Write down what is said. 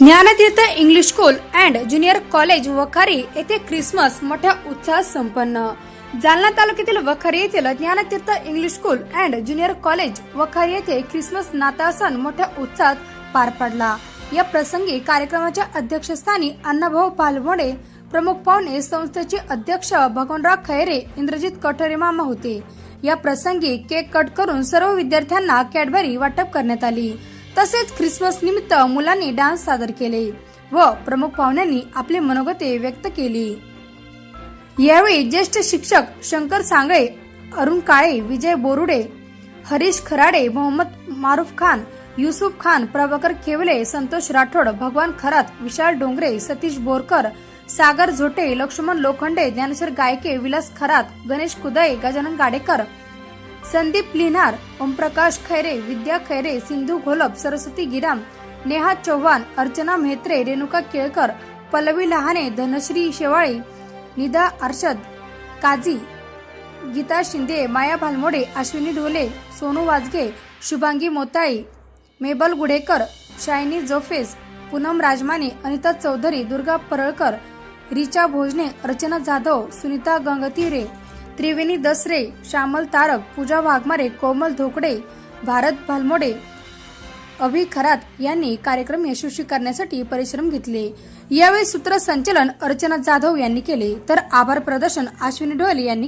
Dnyantirth English school and junior college Wakhari येथे Christmas मोठ्या उत्साहात संपन्न. जालना तालुक्यातील वखारी येथील Dnyantirth English school and junior college Wakhari येथे ख्रिसमस नाताळ सण मोठ्या उत्साहात पार पडला. या प्रसंगी कार्यक्रमाच्या अध्यक्षस्थानी अण्णाभाऊ पालमोडे प्रमुख पाहुणे संस्थेचे अध्यक्ष भगवानराव खैरे इंद्रजित कठोरे मामा होते. या प्रसंगी केक कट करून सर्व विद्यार्थ्यांना कॅडबरी वाटप करण्यात आली. तसेच ख्रिसमस निमित्त मुलांनी डान्स सादर केले व प्रमुख पाहुण्यांनी आपली मनोगते व्यक्त केली. यावेळी ज्येष्ठ शिक्षक शंकर सांगळे अरुण काळे विजय बोरुडे हरीश खराडे मोहम्मद मारुफ खान युसुफ खान प्रभाकर केवले संतोष राठोड भगवान खरात विशाल डोंगरे सतीश बोरकर सागर झोटे Laxman Lokhande Dnyaneshwar Gayke Vilas Kharat Ganesh Kudale Gajanan Gadekar Sandeep Linar Omprakash Khaire Vidya Khaire Sindhu Gholap Saraswati Giram Neha Chavan Archana Mhetre Renuka Kelkar Pallavi Lahane Dhanashri Shewale Nida Arshad Kazi Geeta Shinde Maya Bhalmode Ashwini Dhole Sonu Wajge Shubhangi Motale Mabel Gudekar Shiny Joseph Poonam Rajmane Anita Chaudhari Durga Paralkar Richa Bhojane Archana Jadhav Sunita Gangtire Triveni Dasare Shyamal Tarak पूजा वाघमारे कोमल धोकडे भारत भालमोडे अभि खरात यांनी कार्यक्रम यशस्वी करण्यासाठी परिश्रम घेतले. यावेळी सूत्रसंचलन अर्चना जाधव यांनी केले. तर आभार प्रदर्शन अश्विनी ढोले यांनी